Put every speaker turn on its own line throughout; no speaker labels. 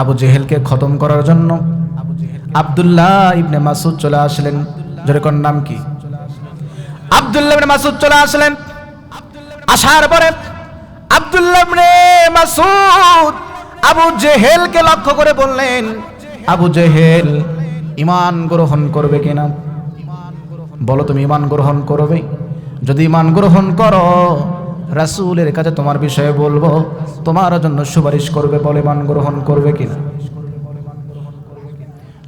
আবু জেহেলকে খতম করার জন্য আব্দুল্লাহ ইবনে মাসুদ চলে আসলেন। যেরকম নাম কি? আব্দুল্লাহ ইবনে মাসুদ চলে আসলেন। আসার পরে আব্দুল্লাহ ইবনে মাসুদ আবু জেহেলকে লক্ষ্য করে বললেন, আবু জেহেল ইমান গ্রহণ করবে কিনা বলো তুমি ইমান গ্রহণ করবে? যদি ইমান গ্রহণ করো রাসূলের কাছে তোমার বিষয়ে বলব, তোমার জন্য সুপারিশ করবে বলে মান গ্রহণ করবে কিনা?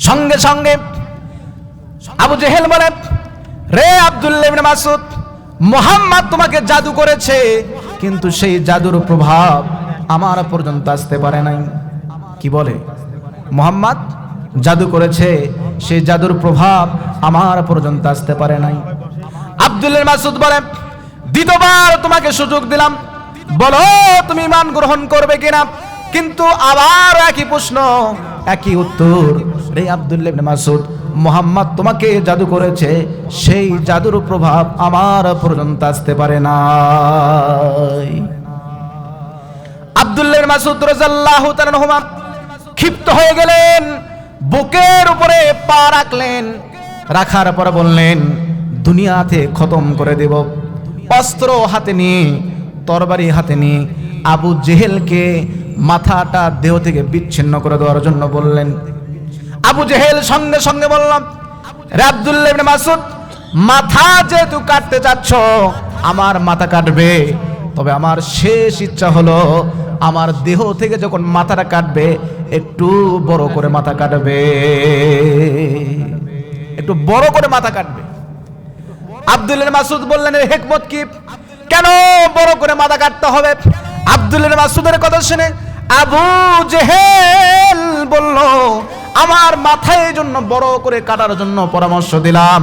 সঙ্গে সঙ্গে আবু জেহেল বলে রে আব্দুল্লাহ মাসুদ মোহাম্মদ তোমাকে জাদু করেছে, কিন্তু সেই জাদুর প্রভাব আমার পর্যন্ত আসতে পারে নাই। কি বলে? মোহাম্মদ জাদু করেছে, সেই জাদুর প্রভাব আমার পর্যন্ত আসতে পারে নাই। আব্দুল্লাহ মাসুদ বলে দ্বিতীয়বার তোমাকে সুযোগ দিলাম। বলো, তুমি ইমান গ্রহণ করবে কিনা? কিন্তু আবার একই প্রশ্ন, একই উত্তর। রে আব্দুল্লাহ মাসুদ মোহাম্মদ তোমাকে জাদু করেছে, সেই জাদুর প্রভাব আমার পর্যন্ত আসতে পারে না আব্দুল্লাহ মাসুদ রাদিয়াল্লাহু তাআলা ক্ষিপ্ত হয়ে গেলেন, বুকের উপরে পা রাখলেন, রাখার পর বললেন, দুনিয়াতে খতম করে দেব। অস্ত্র হাতে নিয়ে, তরবারি হাতে নিয়ে আবু জেহেলকে মাথাটা দেহ থেকে বিচ্ছিন্ন করে দেওয়ার জন্য বললেন। আবু জেহেল সঙ্গে সঙ্গে বললাম, রে আব্দুল্লাহ ইবনে মাসুদ মাথা যেহেতু কাটতে চাচ্ছ, আমার মাথা কাটবে। তবে আমার শেষ ইচ্ছা হলো, আমার দেহ থেকে যখন মাথাটা কাটবে, একটু বড় করে মাথা কাটবে। একটু বড় করে মাথা কাটবে। আব্দুল্লাহ মাসুদ বললেন, এর হেকমত কি? কেন বড় করে মাথা কাটতে হবে? আব্দুল্লাহ মাসুদের কথা শুনে আবু জেহেল বলল, আমার মাথায় জন্য বড় করে কাটার জন্য পরামর্শ দিলাম।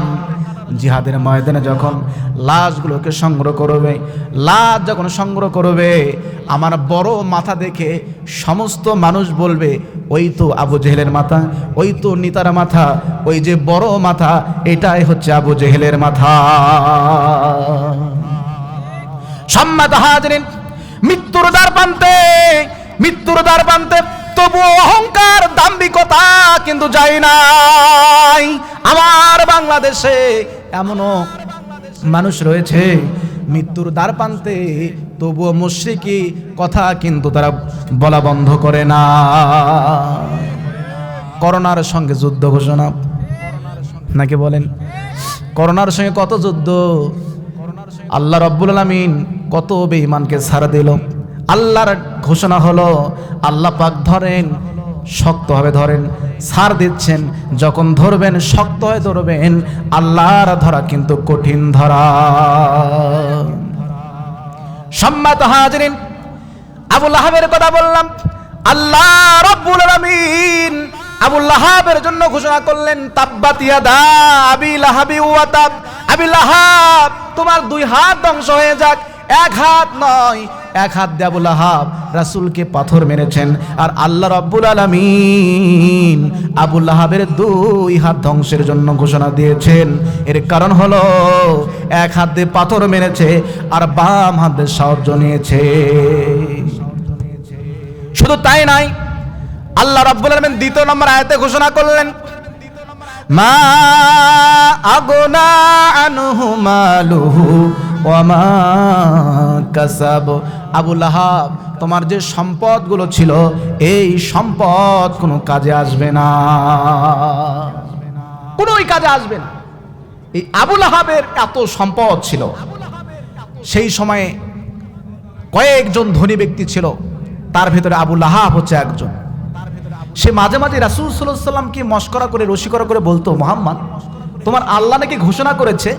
জিহাদের ময়দানে যখন লাশগুলোকে সংগ্রহ করবে, লাশ যখন সংগ্রহ করবে, আমার বড় মাথা দেখে সমস্ত মানুষ বলবে, ওই তো আবু জেহেলের মাথা, ওই তো নিতার মাথা, ওই যে বড় মাথা, এটাই হচ্ছে আবু জেহেলের মাথা। সম্মাত হাজরিন, মৃত্যুর দ্বার প্রান্তে, মৃত্যুর দ্বার প্রান্তে তবু অহংকার, দাম্ভিকতা কিন্তু যায় নাই। আমার বাংলাদেশে এমনও মানুষ রয়েছে, মৃত্যুর দ্বার প্রান্তে তবুও মুশ্রিকি কথা কিন্তু তারা বলা বন্ধ করে না। করোনার সঙ্গে যুদ্ধ ঘোষণা। নাকি বলেন? করোনার সঙ্গে কত যুদ্ধ? আল্লাহ রব্বুল আলমিন কত বেঈমানকে ছাড় দিল। আল্লাহর ঘোষণা হলো, আল্লাহ পাক ধরেন শক্তভাবে ধরেন সার দিচ্ছেন। যখন ধরবেন শক্ত হয়ে ধরবেন, আল্লাহর ধরা কিন্তু কঠিন ধরা। সম্মাত হাজরিন, আবুল আহাবের কথা বললাম। আল্লাহ রব্বুল আলামিন আবুল লাহাবের জন্য ঘোষণা করলেন, তাব্বাত ইয়াদা আবি লাহাবি ওয়া তাব। আবি লাহাব, তোমার দুই হাত ধ্বংস হয়ে যাক, এক হাত নয় এক হাত দিয়ে আবুল লাহাব রাসূলকে পাথর মেরেছেন আর আল্লাহ রব্বুল আলামিন আবুল লাহাবের দুই হাত ধ্বংসের জন্য ঘোষণা দিয়েছেন। এর কারণ হলো এক হাত দিয়ে পাথর মেরেছে আর বাম হাত সাহায্য নিয়েছে। শুধু তাই নাই, আল্লাহ রাব্বুল আলামিন দ্বিতীয় নম্বর আয়াতে ঘোষণা করলেন, মা আগনা আনহু মালুহু ওয়া মা কাসাব আবু লাহাব, তোমার যে সম্পদগুলো ছিল, এই সম্পদ কোনো কাজে আসবে না। কোনোই কাজে আসবে না। এই আবু লাহাবের এত সম্পদ ছিল। সেই সময়ে কয়েকজন ধনী ব্যক্তি ছিল। তার ভেতরে আবু লাহাব হচ্ছে একজন। সে মাঝে মাঝে রাসুল সাল্লামকে মস্করা করে, রসিকরা করে বলতো, মোহাম্মদ, তোমার আল্লাহ নাকি ঘোষণা করেছে,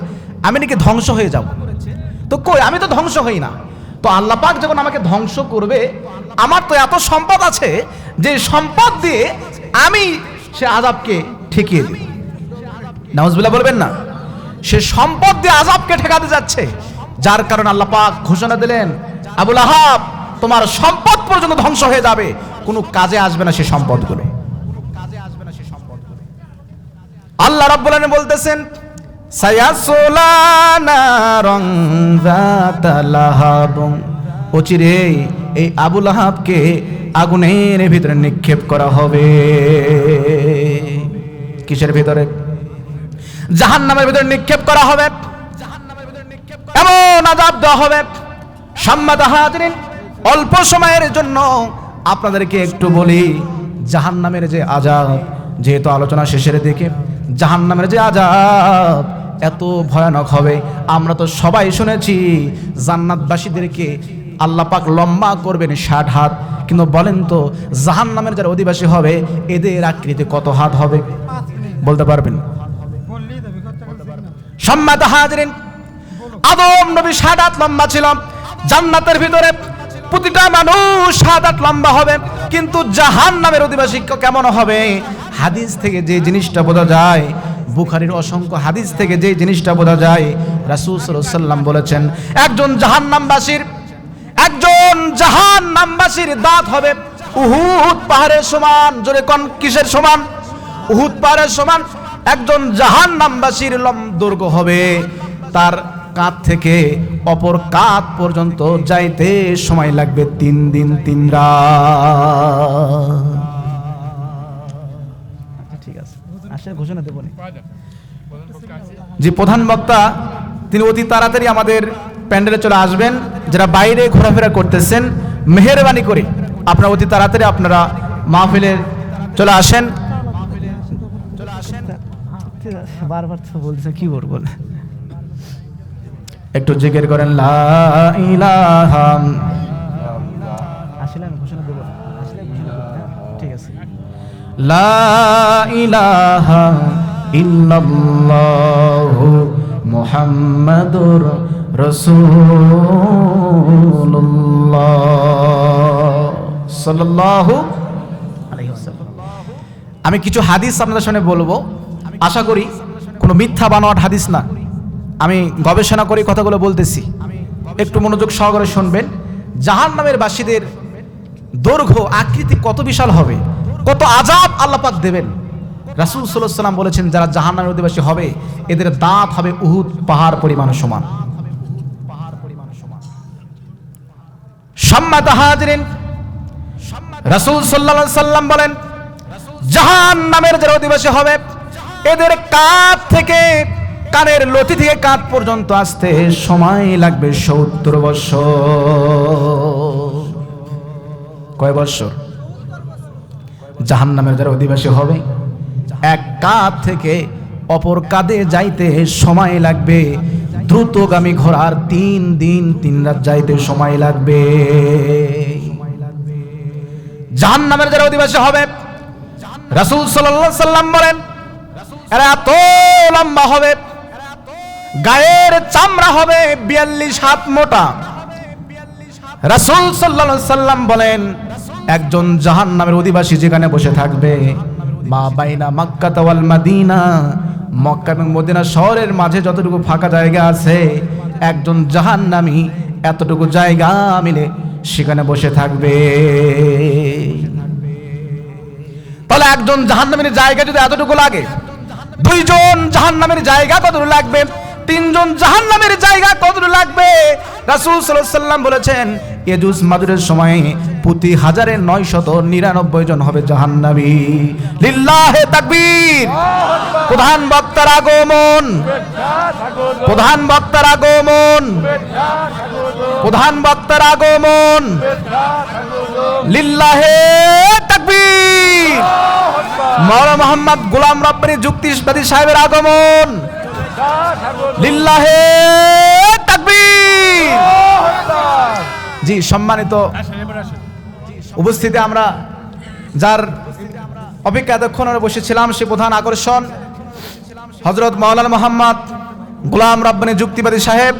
আমি নাকি ধ্বংস হয়ে যাব। তো কই, আমি তো ধ্বংস হই না। তো আল্লাহ পাক যখন আমাকে ধ্বংস করবে, আমার তো এত সম্পদ আছে যে সম্পদ দিয়ে আমি সে আজাবকে ঠেকিয়ে দিই নাউজবিল্লাহ বলবেন না। সে সম্পদ দিয়ে আজাবকে ঠেকাতে যাচ্ছে, যার কারণে আল্লাহ পাক ঘোষণা দিলেন, আবুল আহাব, তোমার সম্পদ পর্যন্ত ধ্বংস হয়ে যাবে। কোনো কাজে আসবে না সে সম্পদগুলো। আল্লাহ রাব্বুল বলতেছেন অচিরে এই আবুল আহাবকে আগুনের ভিতরে নিক্ষেপ করা হবে। কিসের ভিতরে? জাহান নামের ভিতরে নিক্ষেপ করা হবে। এমন আজাব দেওয়া হবে। সম্মাদ হাজরিন, অল্প সময়ের জন্য আপনাদেরকে একটু বলি জাহান নামের যে আজাব যেহেতু আলোচনা শেষের দিকে জাহান নামের যে আজাব এত ভয়ানক হবে। আমরা তো সবাই শুনেছি, জান্নাতবাসীদেরকে আল্লাহ পাক লম্বা করবেন ষাট হাত। কিন্তু বলেন তো জাহান নামের যারা অধিবাসী হবে, এদের আকৃতি কত হাত হবে? বলতে পারবেন? সম্মাদ হাজরিন, আদম নবী ষাট হাত লম্বা ছিল। জান্নাতের ভিতরে প্রতিটা মানুষ সাত লম্বা হবে। কিন্তু জাহান নামের অধিবাসী কেমন হবে? হাদিস থেকে যে জিনিসটা বোঝা যায় বুখারির অসংখ্য হাদিস থেকে যে জিনিসটা বোঝা যায়, রাসূল সাল্লাম বলেছেন, একজন জাহান নামবাসীর একজন জাহান নামবাসীর দাঁত হবে উহুদ পাহাড়ের সমান, জোরে কন কিসের সমান? উহুদ পাহাড়ের সমান। একজন জাহান নামবাসীর লম দৈর্ঘ্য হবে, তার কাঁধ থেকে অপর কাঁধ পর্যন্ত যাইতে সময় লাগবে তিন দিন, তিন রাত। আছে ঘোষণা দেবো যে প্রধান বক্তা তিনি অতি তাড়াতাড়ি আমাদের প্যান্ডেলে চলে আসবেন। যারা বাইরে ঘোরাফেরা করতেছেন মেহরবানি করে আপনারা অতি তাড়াতাড়ি আপনারা মাহফিলে চলে আসেন।
বারবার তো বলছে কি করব
একটু জিজ্ঞের করেন লা ইলাহা লা ইলাহা আমি কিছু হাদিস আপনাদের সামনে বলব। আশা করি কোনো মিথ্যা বানোয়াট হাদিস না। আমি গবেষণা করে কথাগুলো বলতেছি। একটু মনোযোগ সহকারে শুনবেন। জাহান নামের বাসীদের দৈর্ঘ্য, আকৃতি কত বিশাল হবে? কত আজাব আল্লাপাক দেবেন। রাসুল সাল্লাহ সাল্লাম বলেছেন, যারা জাহান অধিবাসী হবে, এদের দাঁত হবে উহুদ, পাহাড় পরিমাণ সমান। সম্মাত হাজরিন, রাসুল সাল্লাহ সাল্লাম বলেন জাহান নামের যারা অধিবাসী হবে, এদের কাঁধ থেকে, কানের লতি থেকে কাঁধ পর্যন্ত আসতে সময় লাগবে সত্তর বছর। কয় বছর? জাহান নামের যারা অধিবাসী হবে, এক কাঁধ থেকে অপর কাঁধে যাইতে সময় লাগবে। দ্রুতগামী ঘোড়ার তিন দিন, তিন রাত যাইতে সময় লাগবে। জাহান নামের যারা অধিবাসী হবে, রাসূল সাল্লাল্লাহু সাল্লাম বলেন, এরা এত লম্বা হবে, গায়ের চামড়া হবে বিয়াল্লিশ হাত মোটা। রাসূল সাল্লাল্লাহু সাল্লাম বলেন একজন জাহান নামের অধিবাসী যেখানে বসে থাকবে। মা বাইনা মক্কা ওয়াল মাদিনা। মক্কা এবং মদিনা শহরের মাঝে যতটুকু ফাঁকা জায়গা আছে, একজন জাহান্নামী এতটুকু জায়গা মিলে সেখানে বসে থাকবে। তাহলে একজন জাহান্নামের জায়গা যদি এতটুকু লাগে, দুইজন জাহান্নামের জায়গা কতটুকু লাগবে? তিনজন জাহান্নামের জায়গা কতটুকু লাগবে? রাসূল সাল্লাম বলেছেন এজুস মাদুরের সময় প্রতি হাজারে নয় শত নিরানব্বই জন হবে জাহান্নামী। লিল্লাহে তাকবীর। প্রধান বক্তার আগমন। প্রধান বক্তার আগমন। প্রধান বক্তার আগমন। লিল্লাহে তাকবীর। মৌলানা মোহাম্মদ গোলাম রব্বানি যুক্তিবাদী সাহেবের আগমন। লিল্লাহে তাকবীর। জি, সম্মানিত উপস্থিতি আমরা যার অপেক্ষা এতক্ষণ বসেছিলাম, সে প্রধান আকর্ষণ হজরত মাওলানা মোহাম্মদ গোলাম রব্বানি যুক্তিবাদী সাহেব,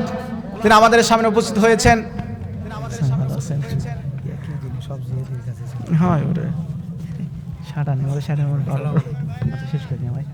তিনি আমাদের সামনে উপস্থিত হয়েছেন। হয়, ওরে।
সাটা নেই ওদের সাটা আচ্ছা শেষ করে ভাই।